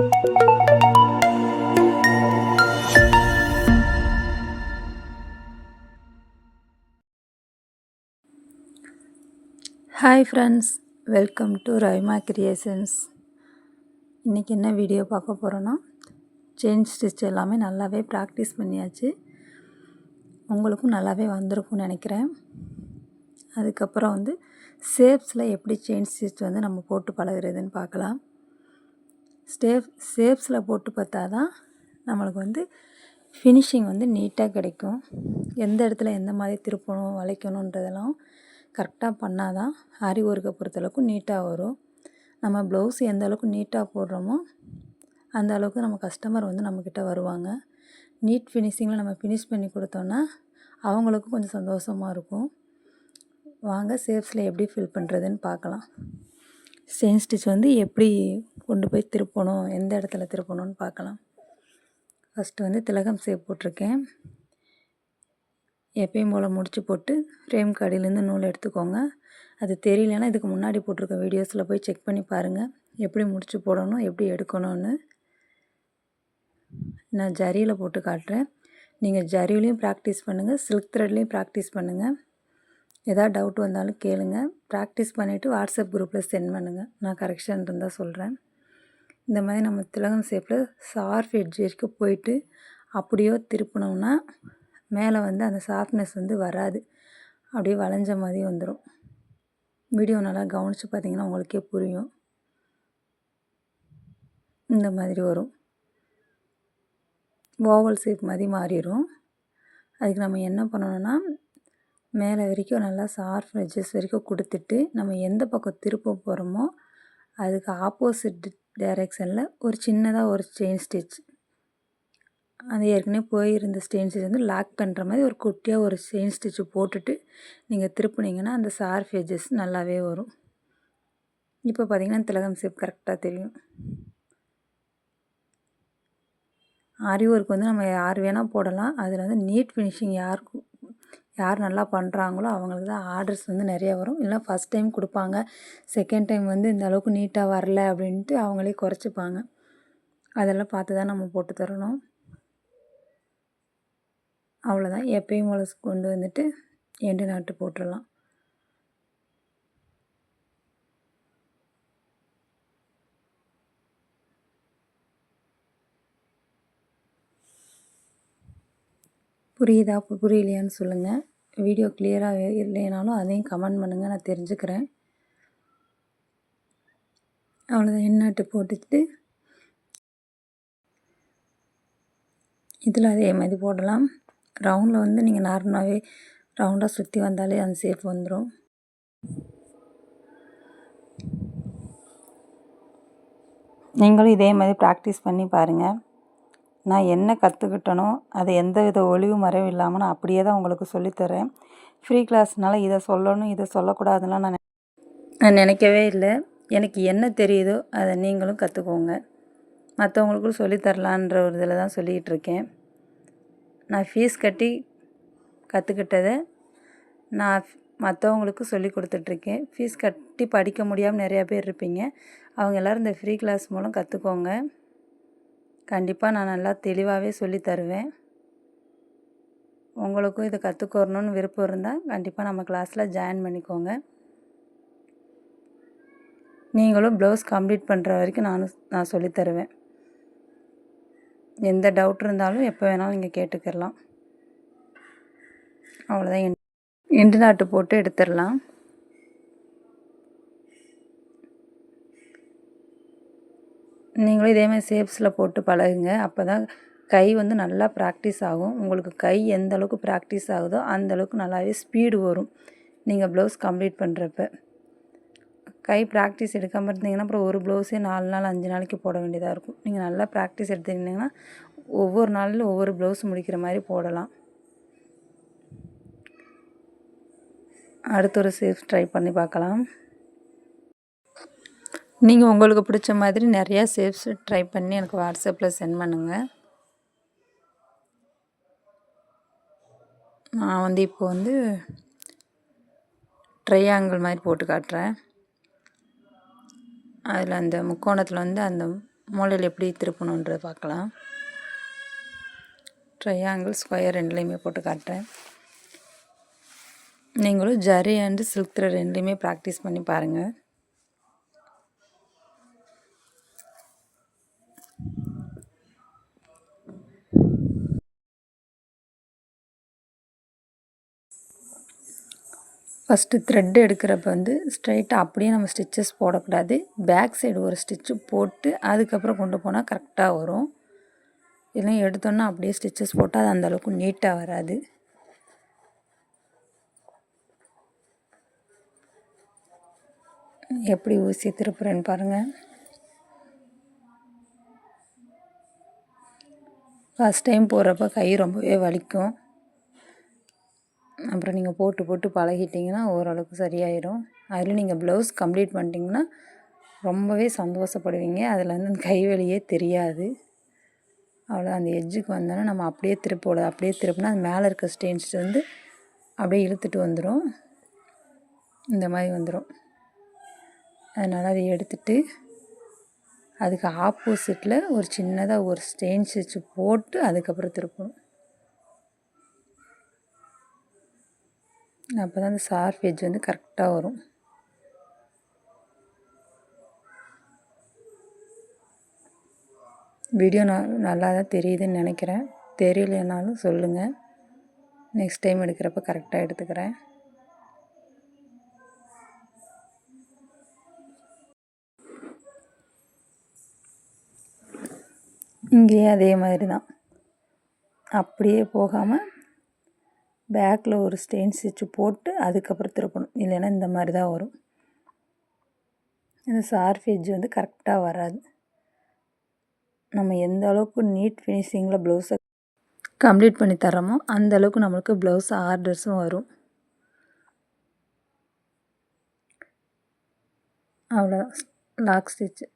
Hi friends welcome to Raima creations இன்றைக்கி என்ன video பார்க்க போகிறோன்னா செயின் ஸ்டிச் எல்லாமே நல்லாவே ப்ராக்டிஸ் பண்ணியாச்சு. உங்களுக்கும் நல்லாவே வந்திருக்கும்னு நினைக்கிறேன். அதுக்கப்புறம் வந்து ஷேப்ஸில் எப்படி செயின் ஸ்டிச் வந்து நம்ம போட்டு பழகுறதுன்னு பார்க்கலாம். ஸ்டேப் ஷேப்ஸில் போட்டு பார்த்தா தான் நம்மளுக்கு வந்து ஃபினிஷிங் வந்து நீட்டாக கிடைக்கும். எந்த இடத்துல எந்த மாதிரி திருப்பணும் வளைக்கணுன்றதெல்லாம் கரெக்டாக பண்ணால் தான் ஆரி ஒர்க்கை பொறுத்தளவுக்கு நீட்டாக வரும். நம்ம ப்ளவுஸ் எந்த அளவுக்கு நீட்டாக போடுறோமோ அந்த அளவுக்கு நம்ம கஸ்டமர் வந்து நம்மக்கிட்ட வருவாங்க. நீட் ஃபினிஷிங்கில் நம்ம ஃபினிஷ் பண்ணி கொடுத்தோன்னா அவங்களுக்கும் கொஞ்சம் சந்தோஷமாக இருக்கும். வாங்க சேஃப்ஸில் எப்படி ஃபில் பண்ணுறதுன்னு பார்க்கலாம். செயின் ஸ்டிச் வந்து எப்படி கொண்டு போய் திருப்பணும் எந்த இடத்துல திருப்பணும்னு பார்க்கலாம். ஃபஸ்ட்டு வந்து திலகம் சேப் போட்டிருக்கேன். எப்பயும் போல் முடிச்சு போட்டு ஃப்ரேம் கடையிலேருந்து நூல் எடுத்துக்கோங்க. அது தெரியலனா இதுக்கு முன்னாடி போட்டிருக்க வீடியோஸில் போய் செக் பண்ணி பாருங்கள் எப்படி முடிச்சு போடணும் எப்படி எடுக்கணும்னு. நான் ஜரியில் போட்டு காட்டுறேன். நீங்கள் ஜரியிலையும் ப்ராக்டிஸ் பண்ணுங்கள் சில்க் த்ரெட்லேயும் ப்ராக்டிஸ் பண்ணுங்கள் எதாவது டவுட் வந்தாலும் கேளுங்கள் ப்ராக்டிஸ் பண்ணிவிட்டு வாட்ஸ்அப் குரூப்பில் சென்ட் பண்ணுங்கள் நான் கரெக்ஷன் இருந்தால் சொல்கிறேன் இந்த மாதிரி நம்ம திலகம் ஷேப்பில் சார்ஃப் எட்ஜ் வரைக்கும் போயிட்டு அப்படியோ திருப்பினோம்னா மேலே வந்து அந்த சாஃப்ட்னஸ் வந்து வராது. அப்படியே வளைஞ்ச மாதிரி வந்துடும் வீடியோ நல்லா கவனித்து பார்த்தீங்கன்னா உங்களுக்கே புரியும். இந்த மாதிரி வரும். ஓவல் ஷேப் மாதிரி மாறிடும் அதுக்கு நம்ம என்ன பண்ணணும்னா மேலே வரைக்கும் நல்லா சார்ஃப் எட்ஜஸ் வரைக்கும் கொடுத்துட்டு நம்ம எந்த பக்கம் திருப்ப போகிறோமோ அதுக்கு ஆப்போசிட் டைரெக்ஷனில் ஒரு சின்னதாக ஒரு செயின் ஸ்டிச் அந்த ஏற்கனவே போயிருந்த ஸ்டெயின் ஸ்டிச் வந்து லாக் பண்ணுற மாதிரி ஒரு குட்டியாக ஒரு செயின் ஸ்டிச்சு போட்டுட்டு நீங்கள் திருப்புனீங்கன்னா அந்த ஷார்ப் எஜஸ் நல்லாவே வரும். இப்போ பார்த்தீங்கன்னா திலகம் ஷேப் கரெக்டாக தெரியும். ஆரி ஒர்க் வந்து நம்ம யார் வேணால் போடலாம். அதில் வந்து நீட் ஃபினிஷிங் யாருக்கும் யார் நல்லா பண்ணுறாங்களோ அவங்களுக்கு தான் ஆர்டர்ஸ் வந்து நிறையா வரும். இல்லை ஃபஸ்ட் டைம் கொடுப்பாங்க. செகண்ட் டைம் வந்து இந்த அளவுக்கு நீட்டாக வரல அப்படின்ட்டு அவங்களே குறைச்சிப்பாங்க. அதெல்லாம் பார்த்து தான் நம்ம போட்டு தரணும். அவ்வளோதான் எப்பயும் போல் கொண்டு வந்துட்டு எண்டு நாட்டு போட்டுடலாம். புரியுதா? புரியலையான்னு சொல்லுங்கள் வீடியோ கிளியராக இல்லைனாலும் அதையும் கமெண்ட் பண்ணுங்கள் நான் தெரிஞ்சுக்கிறேன். அவ்வளோதான் எண்ணாட்டு போட்டுட்டு இதில் அதே மாதிரி போடலாம். ரவுண்டில் வந்து நீங்கள் நார்மலாகவே ரவுண்டாக சுற்றி வந்தாலே அந்த சேஃப் வந்துடும் நீங்களும் இதே மாதிரி ப்ராக்டிஸ் பண்ணி பாருங்கள் நான் என்ன கற்றுக்கிட்டனோ அதை எந்த வித ஒளிவு மறைவும் இல்லாமல் நான் அப்படியே தான் உங்களுக்கு சொல்லித்தரேன் ஃப்ரீ கிளாஸ்னால இதை சொல்லணும் இதை சொல்லக்கூடாதுலாம் நான் நான் நினைக்கவே இல்லை. எனக்கு என்ன தெரியுதோ அதை நீங்களும் கற்றுக்கோங்க மற்றவங்களுக்கும் சொல்லித்தரலான்ற ஒரு இதில் தான் சொல்லிகிட்டு இருக்கேன். நான் ஃபீஸ் கட்டி கற்றுக்கிட்டதை நான் மற்றவங்களுக்கு சொல்லி கொடுத்துட்ருக்கேன் ஃபீஸ் கட்டி படிக்க முடியாமல் நிறையா பேர் இருப்பீங்க. அவங்க எல்லோரும் இந்த ஃப்ரீ கிளாஸ் மூலம் கற்றுக்கோங்க கண்டிப்பாக நான் நல்லா தெளிவாகவே சொல்லி தருவேன். உங்களுக்கும் இதை கற்றுக்கொரணுன்னு விருப்பம் இருந்தால் கண்டிப்பாக நம்ம கிளாஸில் ஜாயின் பண்ணிக்கோங்க. நீங்களும் ப்ளவுஸ் கம்ப்ளீட் பண்ணுற வரைக்கும் நானும் நான் சொல்லித்தருவேன் எந்த டவுட் இருந்தாலும் எப்போ வேணாலும் நீங்கள் கேட்டுக்கிடலாம் அவ்வளோதான் எண்டு நாட்டு போட்டு எடுத்துடலாம். நீங்களும் இதேமாதிரி ஷேப்ஸில் போட்டு பழகுங்க. அப்போ தான் கை வந்து நல்லா ப்ராக்டிஸ் ஆகும். உங்களுக்கு கை எந்த அளவுக்கு ப்ராக்டிஸ் ஆகுதோ அந்த அளவுக்கு நல்லாவே ஸ்பீடு வரும். நீங்கள் ப்ளவுஸ் கம்ப்ளீட் பண்ணுறப்ப கை ப்ராக்டிஸ் எடுக்காமல் இருந்தீங்கன்னா அப்புறம் ஒரு ப்ளவுஸே நாலு நாள் அஞ்சு நாளைக்கு போட வேண்டியதாக இருக்கும். நீங்கள் நல்லா ப்ராக்டிஸ் எடுத்துக்கிட்டிங்கன்னா ஒவ்வொரு நாளிலும் ஒவ்வொரு ப்ளவுஸ் முடிக்கிற மாதிரி போடலாம். அடுத்த ஒரு சேஃப் ட்ரை பண்ணி பார்க்கலாம். நீங்கள் உங்களுக்கு பிடிச்ச மாதிரி நிறையா சேஃப்ஸ் ட்ரை பண்ணி எனக்கு வாட்ஸ்அப்பில் சென்ட் பண்ணுங்கள் நான் வந்து இப்போ வந்து ட்ரையாங்கிள் மாதிரி போட்டு காட்டுறேன். அதில் அந்த முக்கோணத்தில் வந்து அந்த மூலையில் எப்படி திருப்பணுன்றதை பார்க்கலாம். ட்ரையாங்கிள் ஸ்கொயர் ரெண்டுலேயுமே போட்டு காட்டுறேன். நீங்களும் ஜரி அண்டு சில்க் த்ரெட் ரெண்டுலேயுமே ப்ராக்டிஸ் பண்ணி பாருங்கள் ஃபஸ்ட்டு த்ரெட் எடுக்கிறப்ப வந்து ஸ்ட்ரைட்டாக அப்படியே நம்ம ஸ்டிச்சஸ் போடக்கூடாது. பேக் சைடு ஒரு ஸ்டிச்சு போட்டு அதுக்கப்புறம் கொண்டு போனால் கரெக்டாக வரும். இல்லை எடுத்தோன்னா அப்படியே ஸ்டிச்சஸ் போட்டால் அது அந்தளவுக்கு நீட்டாக வராது. எப்படி ஊசி திருப்புறேன்னு பாருங்கள் ஃபஸ்ட் டைம் போடுறப்ப கை ரொம்பவே வலிக்கும். அப்புறம் நீங்கள் போட்டு போட்டு பழகிட்டிங்கன்னா ஓரளவுக்கு சரியாயிடும் அதில் நீங்கள் ப்ளவுஸ் கம்ப்ளீட் பண்ணிட்டீங்கன்னா ரொம்பவே சந்தோஷப்படுவீங்க. அதில் வந்து அந்த கைவெளியே தெரியாது. அவ்வளோ அந்த எஜ்ஜுக்கு வந்தோன்னா நம்ம அப்படியே திருப்போட அப்படியே திருப்பினா அது மேலே இருக்க ஸ்டேன்ஸ் வந்து அப்படியே இழுத்துட்டு வந்துடும் இந்த மாதிரி வந்துடும் அதனால் அதை எடுத்துட்டு அதுக்கு ஆப்போசிட்டில் ஒரு சின்னதாக ஒரு ஸ்டெயின் வச்சு போட்டு அதுக்கப்புறம் திருப்பணும். அப்போ தான் அந்த ஷார்ப் எஜ் வந்து கரெக்டாக வரும். வீடியோ நான் நல்லா தான் தெரியுதுன்னு நினைக்கிறேன். தெரியலனாலும் சொல்லுங்கள் நெக்ஸ்ட் டைம் எடுக்கிறப்ப கரெக்டாக எடுத்துக்கிறேன். இங்கேயும் அதே மாதிரி தான் அப்படியே போகாமல் பேக்கில் ஒரு ஸ்டெயின் ஸ்டிச்சு போட்டு அதுக்கப்புறம் திருப்பணும். இல்லைன்னா இந்த மாதிரி தான் வரும். இந்த சார்ஃபேஜ் வந்து கரெக்டாக வராது. நம்ம எந்த அளவுக்கு நீட் ஃபினிஷிங்கில் ப்ளவுஸை கம்ப்ளீட் பண்ணி தரோமோ அந்த அளவுக்கு நம்மளுக்கு ப்ளவுஸ் ஆர்டர்ஸும் வரும். அவ்வளோ லாக் ஸ்டிச்சு.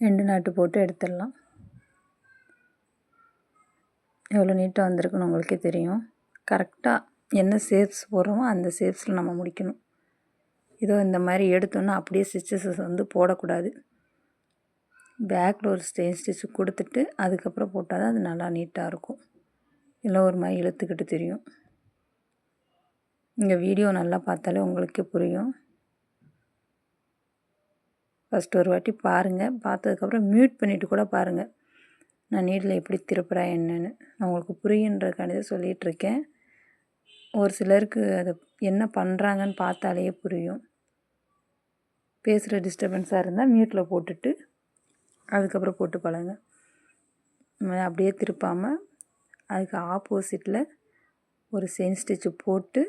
ரெண்டு நாட்டு போட்டு எடுத்துடலாம். எவ்வளோ நீட்டாக வந்திருக்குன்னு உங்களுக்கே தெரியும். கரெக்டாக என்ன ஷேப்ஸ் போடுறோமோ அந்த ஷேப்ஸில் நம்ம முடிக்கணும். இதோ இந்த மாதிரி எடுத்தோன்னா அப்படியே ஸ்டிச்சஸஸ் வந்து போடக்கூடாது. பேக்கில் ஒரு ஸ்டெயின் ஸ்டிச் கொடுத்துட்டு அதுக்கப்புறம் போட்டால் தான் அது நல்லா நீட்டாக இருக்கும். இல்லை ஒரு மாதிரி இழுத்துக்கிட்டு தெரியும். இங்கே வீடியோ நல்லா பார்த்தாலே உங்களுக்கே புரியும். ஃபஸ்ட் ஒரு வாட்டி பாருங்கள் பார்த்ததுக்கப்புறம் மியூட் பண்ணிவிட்டு கூட பாருங்கள் நான் நீட்டில் எப்படி திருப்புறேன் என்னென்னு. நான் உங்களுக்கு புரியுன்றக்காண்டி சொல்லிகிட்ருக்கேன் ஒரு சிலருக்கு அது என்ன பண்ணுறாங்கன்னு பார்த்தாலே புரியும். பேசுகிற டிஸ்டர்பன்ஸாக இருந்தால் மியூட்டில் போட்டுட்டு அதுக்கப்புறம் போட்டு பழங்க அப்படியே திருப்பாமல் அதுக்கு ஆப்போசிட்டில் ஒரு செயின் ஸ்டிச்சு போட்டு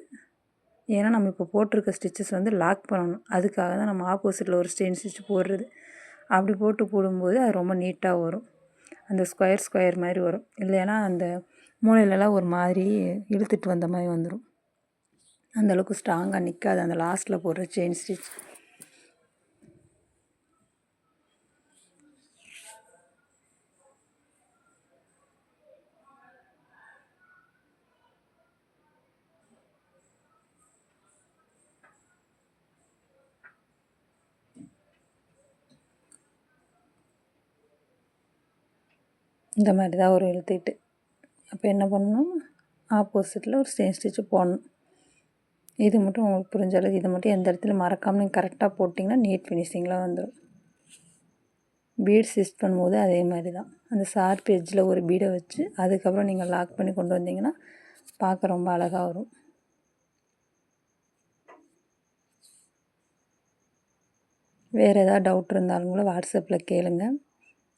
ஏன்னா நம்ம இப்போ போட்டிருக்க ஸ்டிச்சஸ் வந்து லாக் பண்ணணும். அதுக்காக தான் நம்ம ஆப்போசிட்டில் ஒரு ஸ்டெயின் ஸ்டிச் போடுறது. அப்படி போட்டு போடும்போது அது ரொம்ப நீட்டாக வரும். அந்த ஸ்கொயர் ஸ்கொயர் மாதிரி வரும். இல்லைன்னா அந்த மூளையிலலாம் ஒரு மாதிரி இழுத்துட்டு வந்த மாதிரி வந்துடும் அந்தளவுக்கு ஸ்ட்ராங்காக நிற்காது அந்த லாஸ்ட்டில் போடுற செயின் ஸ்டிச் இந்த மாதிரி தான் ஒரு இழுத்துக்கிட்டு. அப்போ என்ன பண்ணணும்? ஆப்போசிட்டில் ஒரு ஸ்டேன் ஸ்டிச்சு போடணும். இது மட்டும் உங்களுக்கு புரிஞ்சாலும் இது மட்டும் எந்த இடத்துல மறக்காமல் நீங்கள் கரெக்டாக போட்டிங்கன்னா நீட் ஃபினிஷிங்லாம் வந்துடும் பீட் ஸ்டிச் பண்ணும்போது அதே மாதிரி தான் அந்த ஷார்ப் எஜ்ஜில் ஒரு பீடை வச்சு அதுக்கப்புறம் நீங்கள் லாக் பண்ணி கொண்டு வந்தீங்கன்னா பார்க்க ரொம்ப அழகாக வரும். வேறு ஏதாவது டவுட் இருந்தாலும் கூட வாட்ஸ்அப்பில் கேளுங்கள்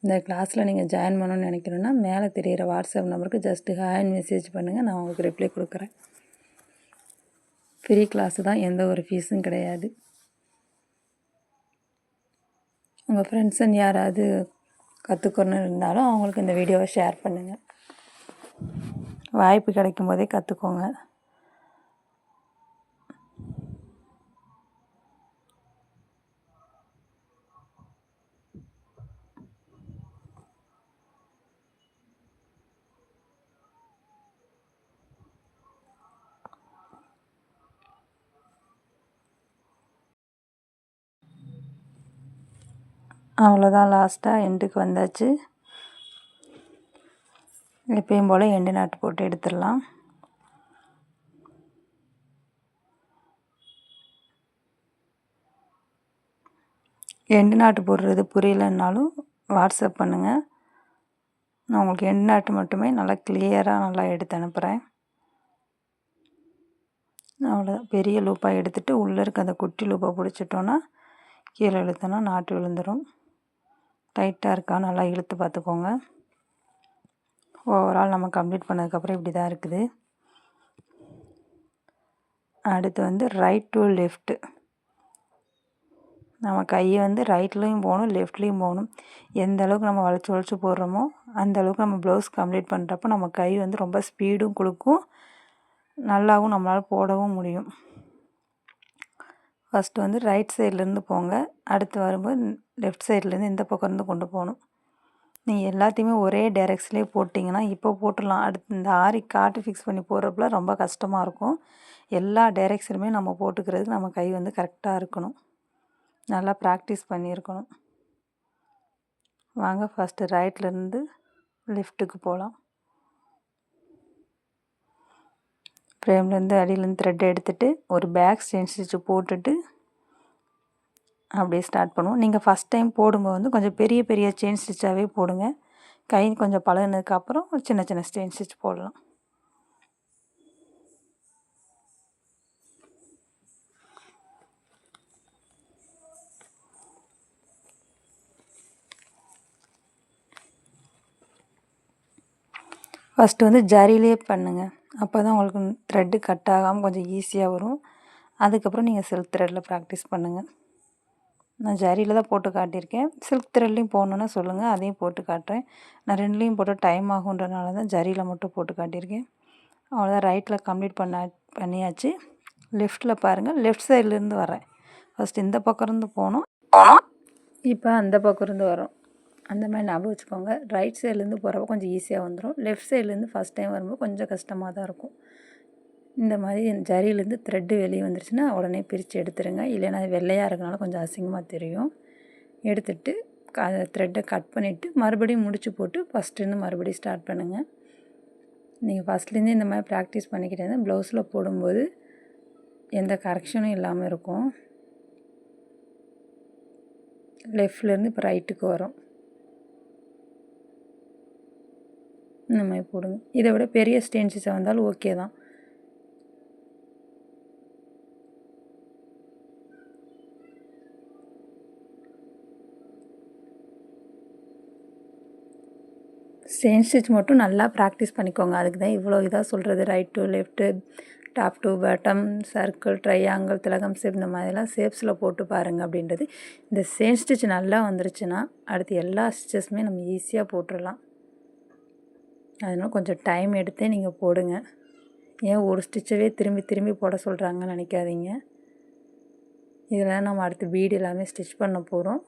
இந்த கிளாஸில் நீங்கள் ஜாயின் பண்ணணும்னு நினைக்கிறோன்னா மேலே தெரிகிற வாட்ஸ்அப் நம்பருக்கு ஜஸ்ட்டு ஹாய் மெசேஜ் பண்ணுங்கள் நான் உங்களுக்கு ரிப்ளை கொடுக்குறேன். ஃப்ரீ கிளாஸு தான் எந்த ஒரு ஃபீஸும் கிடையாது. உங்கள் ஃப்ரெண்ட்ஸுன்னு யாராவது கற்றுக்கணும்னு இருந்தாலும் அவங்களுக்கு இந்த வீடியோவை ஷேர் பண்ணுங்கள் வாய்ப்பு கிடைக்கும் போதே கற்றுக்கோங்க அவ்வளோதான் லாஸ்ட்டாக எண்டுக்கு வந்தாச்சு. எப்பயும் போல் எண்டு நாட்டு போட்டு எடுத்துடலாம். எண்டு நாட்டு போடுறது புரியலன்னாலும் வாட்ஸ்அப் பண்ணுங்கள் நான் உங்களுக்கு எண்டு நாட்டு மட்டுமே நல்லா கிளியராக நல்லா எடுத்து அனுப்புகிறேன் அவ்வளோதான் பெரிய லூப்பாக எடுத்துகிட்டு உள்ளே இருக்க அந்த குட்டி லூப்பை பிடிச்சிட்டோன்னா கீழே இழுத்தோன்னா நாட்டு விழுந்துடும் டைட்டாக இருக்கா? நல்லா இழுத்து பார்த்துக்கோங்க. ஓவரால் நம்ம கம்ப்ளீட் பண்ணதுக்கப்புறம் இப்படி தான் இருக்குது. அடுத்து வந்து ரைட் டு லெஃப்ட்டு நம்ம கையை வந்து ரைட்லேயும் போகணும் லெஃப்ட்லேயும் போகணும். எந்த அளவுக்கு நம்ம வளைச்சி வளைச்சி போடுறோமோ அந்த அளவுக்கு நம்ம ப்ளவுஸ் கம்ப்ளீட் பண்ணுறப்போ நம்ம கை வந்து ரொம்ப ஸ்பீடும் கொடுக்கும். நல்லாவும் நம்மளால் போடவும் முடியும். ஃபஸ்ட்டு வந்து ரைட் சைட்லேருந்து போங்க. அடுத்து வரும்போது லெஃப்ட் சைட்லேருந்து இந்த பக்கம் இருந்து கொண்டு போகணும். நீங்கள் எல்லாத்தையுமே ஒரே டேரக்ஸ்லேயே போட்டிங்கன்னா இப்போ போட்டுடலாம். அடுத்து இந்த ஆரி காட்டு ஃபிக்ஸ் பண்ணி போடுறப்பல ரொம்ப கஷ்டமாக இருக்கும். எல்லா டேரக்ஷனுமே நம்ம போட்டுக்கிறதுக்கு நம்ம கை வந்து கரெக்டாக இருக்கணும். நல்லா ப்ராக்டிஸ் பண்ணியிருக்கணும். வாங்க ஃபஸ்ட்டு ரைட்லேருந்து லெஃப்ட்டுக்கு போகலாம். ஃப்ரேம்லேருந்து அடியிலேருந்து த்ரெட் எடுத்துகிட்டு ஒரு பேக் ஸ்டெயின் ஸ்டிச்சு போட்டுட்டு அப்படியே ஸ்டார்ட் பண்ணுவோம். நீங்கள் ஃபஸ்ட் டைம் போடும்போது வந்து கொஞ்சம் பெரிய பெரிய செயின் ஸ்டிச்சாகவே போடுங்க. கை கொஞ்சம் பழகினதுக்கப்புறம் சின்ன சின்ன ஸ்டெயின் ஸ்டிச் போடலாம். ஃபஸ்ட்டு வந்து ஜரிலே பண்ணுங்கள் அப்போ தான் உங்களுக்கு த்ரெட்டு கட் ஆகாமல் கொஞ்சம் ஈஸியாக வரும். அதுக்கப்புறம் நீங்கள் சில்க் த்ரெட்டில் ப்ராக்டிஸ் பண்ணுங்கள் நான் ஜரியில் தான் போட்டு காட்டியிருக்கேன். சில்க் த்ரெட்லேயும் போகணுன்னா சொல்லுங்கள் அதையும் போட்டு காட்டுறேன். நான் ரெண்டுலேயும் போட்டு டைம் ஆகுன்றனால தான் ஜரியில் மட்டும் போட்டு காட்டியிருக்கேன். அவ்வளோதான் ரைட்டில் கம்ப்ளீட் பண்ண பண்ணியாச்சு. லெஃப்ட்டில் பாருங்கள் லெஃப்ட் சைட்லேருந்து வரேன். ஃபஸ்ட் இந்த பக்கம் இருந்து போகணும். இப்போ அந்த பக்கம் இருந்து வரோம். அந்த மாதிரி ஞாபகம் வச்சுக்கோங்க. ரைட் சைட்லேருந்து போகிறப்ப கொஞ்சம் ஈஸியாக வந்துடும் லெஃப்ட் சைட்லேருந்து ஃபஸ்ட் டைம் வரும்போது கொஞ்சம் கஷ்டமாக தான் இருக்கும். இந்த மாதிரி ஜரியிலேருந்து த்ரெட்டு வெளியே வந்துருச்சுன்னா உடனே பிரித்து எடுத்துருங்க. இல்லைன்னா வெள்ளையாக இருக்கனால கொஞ்சம் அசிங்கமாக தெரியும். எடுத்துட்டு அதை த்ரெட்டை கட் பண்ணிவிட்டு மறுபடியும் முடிச்சு போட்டு ஃபஸ்ட்டுருந்து மறுபடியும் ஸ்டார்ட் பண்ணுங்கள் நீங்கள் ஃபஸ்ட்லேருந்து இந்த மாதிரி ப்ராக்டிஸ் பண்ணிக்கிட்டே ப்ளவுஸில் போடும்போது எந்த கரெக்ஷனும் இல்லாமல் இருக்கும். லெஃப்ட்லேருந்து இப்போ ரைட்டுக்கு வரும். இந்த மாதிரி போடுங்க. இதை விட பெரிய ஸ்டெயின் ஸ்டிச்சாக வந்தாலும் ஓகே தான். ஸ்டெயின் ஸ்டிச் மட்டும் நல்லா ப்ராக்டிஸ் பண்ணிக்கோங்க. அதுக்கு தான் இவ்வளோ இதாக சொல்கிறது right to left top to bottom circle triangle திலகம் ஷேப் இந்த மாதிரிலாம் ஷேப்ஸில் போட்டு பாருங்கள் அப்படின்றது. இந்த செயின் ஸ்டிச் நல்லா வந்துருச்சுன்னா அடுத்து எல்லா ஸ்டிச்சஸுமே நம்ம ஈஸியாக போட்டுடலாம். அதனால் கொஞ்சம் டைம் எடுத்தே நீங்கள் போடுங்க. ஏன் ஒரு ஸ்டிச்சவே திரும்பி திரும்பி போட சொல்கிறாங்கன்னு நினைக்காதீங்க. இதில் நம்ம அடுத்து பீடு எல்லாமே ஸ்டிச் பண்ண போகிறோம்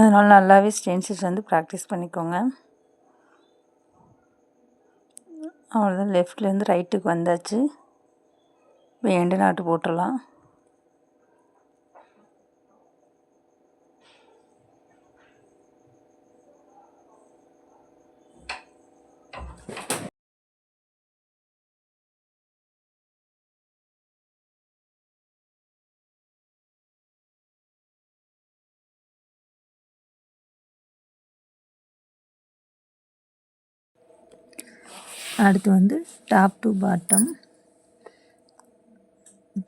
அதனால் நல்லாவே ஸ்டென்சில்ஸ் வந்து ப்ராக்டிஸ் பண்ணிக்கோங்க. அவ்வளோதான் லெஃப்ட்லேருந்து ரைட்டுக்கு வந்தாச்சு. இப்போ எண்டு நாட்டு போட்டுடலாம். அடுத்து வந்து டாப் டு பாட்டம்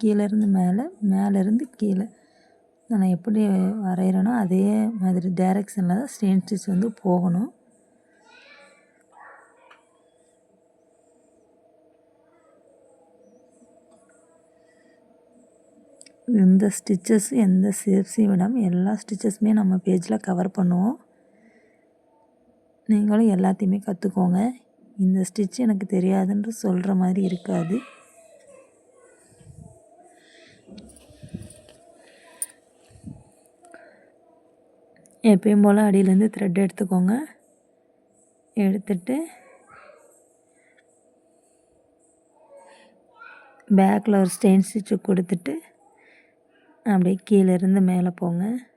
கீழேருந்து மேலே மேலேருந்து கீழே. நான் எப்படி வரைகிறேனோ அதே மாதிரி டைரெக்ஷனில் தான் ஸ்டெயின் ஸ்டிச் வந்து போகணும். எந்த ஸ்டிச்சஸ் எந்த சேஃப்ஸையும் விடாமல் எல்லா ஸ்டிச்சஸுமே நம்ம பேஜில் கவர் பண்ணுவோம். நீங்களும் எல்லாத்தையுமே கற்றுக்கோங்க இந்த ஸ்டிச் எனக்கு தெரியாதுன்ற சொல்கிற மாதிரி இருக்காது. எப்பயும் போல் அடியிலேருந்து த்ரெட் எடுத்துக்கோங்க. எடுத்துட்டு பேக்கில் ஒரு ஸ்டெயின் ஸ்டிச்சு கொடுத்துட்டு அப்படியே கீழே இருந்து மேலே போங்க.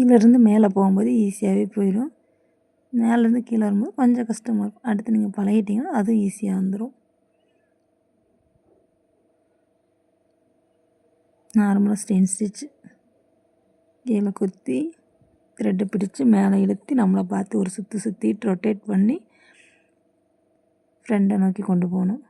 கீழேருந்து மேலே போகும்போது ஈஸியாகவே போயிடும். மேலேருந்து கீழே வரும்போது கொஞ்சம் கஷ்டமாக இருக்கும். அடுத்து நீங்கள் பழகிட்டிங்கன்னா அதுவும் ஈஸியாக வந்துடும் நார்மலாக ஸ்டெயின் ஸ்டிச் கீழே குத்தி த்ரெட்டு பிடிச்சி மேலே இழுத்து நம்மளை பார்த்து ஒரு சுற்றி சுற்றிட்டு ரொட்டேட் பண்ணி ஃப்ரெண்டை நோக்கி கொண்டு போகணும்.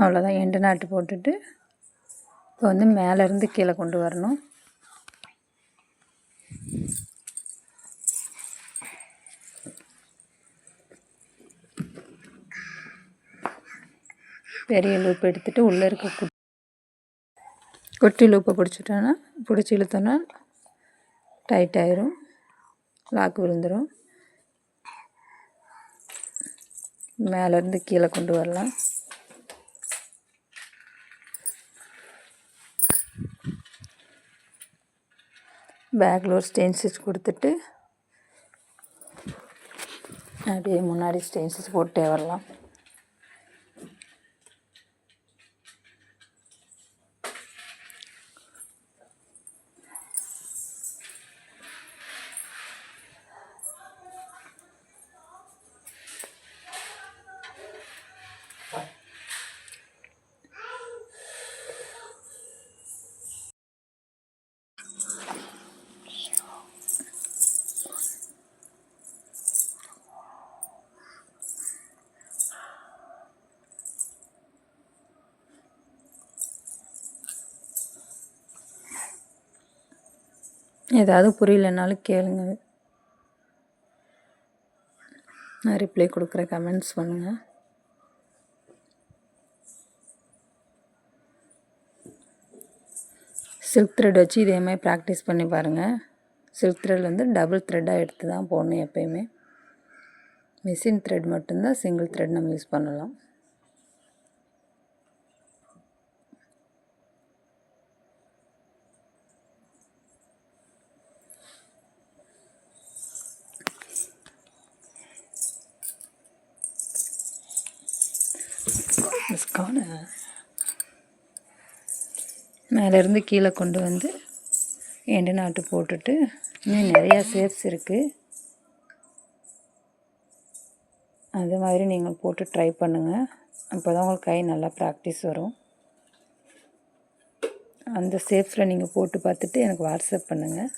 அவ்வளோதான். எண்டு நாட்டு போட்டுட்டு இப்போ வந்து மேலேருந்து கீழே கொண்டு வரணும். பெரிய லூப் எடுத்துகிட்டு உள்ளே இருக்க குட்டி குட்டி லூப்பை பிடிச்சிட்டோன்னா பிடிச்சி இழுத்தோன்னா டைட் ஆயிரும். லாக்கு விழுந்துடும் மேலேருந்து கீழே கொண்டு வரலாம். பேக்கில் ஒரு ஸ்டெயின் ஸ்டிச் கொடுத்துட்டு அப்படியே முன்னாடி ஸ்டெயின் ஸ்டிச் போட்டே வரலாம். ஏதாவது புரியலனாலும் கேளுங்க. நான் ரிப்ளை கொடுக்குற கமெண்ட்ஸ் பண்ணுங்கள் சில்க் த்ரெட் வச்சு இதே மாதிரி ப்ராக்டிஸ் பண்ணி பாருங்கள் சில்க் த்ரெட் வந்து டபுள் த்ரெட்டாக எடுத்து தான் போடணும் எப்போயுமே. மிஷின் த்ரெட் மட்டும்தான் சிங்கிள் த்ரெட் நம்ம யூஸ் பண்ணலாம். டிஸ்கான மேலேருந்து கீழே கொண்டு வந்து எண்டு நாட்டு போட்டுட்டு இன்னும் நிறையா சேப்ஸ் இருக்குது அது மாதிரி நீங்கள் போட்டு ட்ரை பண்ணுங்கள் அப்போ தான் உங்களுக்கு கை நல்லா ப்ராக்டிஸ் வரும். அந்த சேஃப்ஸில் நீங்கள் போட்டு பார்த்துட்டு எனக்கு வாட்ஸ்அப் பண்ணுங்கள்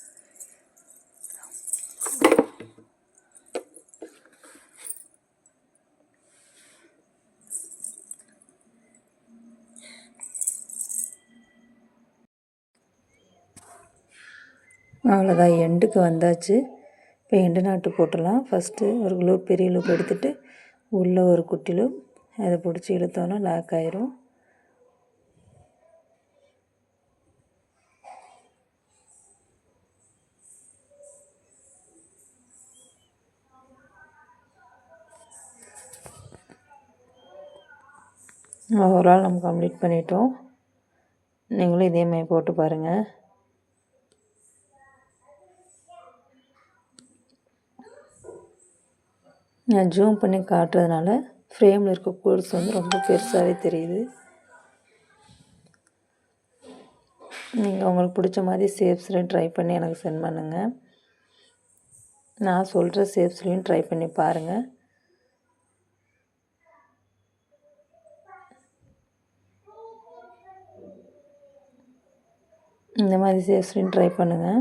அவ்வளோதான் எண்டுக்கு வந்தாச்சு. இப்போ எண்டு நாட்டு போட்டுடலாம். ஃபஸ்ட்டு ஒரு லூப் பெரிய லூப் எடுத்துகிட்டு உள்ளே ஒரு குட்டி லூப் அதை பிடிச்சி இழுத்தோன்னா லாக் ஆயிரும். ஓவரால் நம்ம கம்ப்ளீட் பண்ணிட்டோம். நீங்களும் இதே மாதிரி போட்டு பாருங்கள் நான் ஜூம் பண்ணி காட்டுறதுனால ஃப்ரேமில் இருக்க கோர்ஸ் வந்து ரொம்ப பெருசாகவே தெரியுது. நீங்கள் உங்களுக்கு பிடிச்ச மாதிரி சேப்ஸ்லையும் ட்ரை பண்ணி எனக்கு சென்ட் பண்ணுங்கள் நான் சொல்கிற சேப்ஸ்லையும் ட்ரை பண்ணி பாருங்கள் இந்த மாதிரி சேஃப்டின்னு ட்ரை பண்ணுங்கள்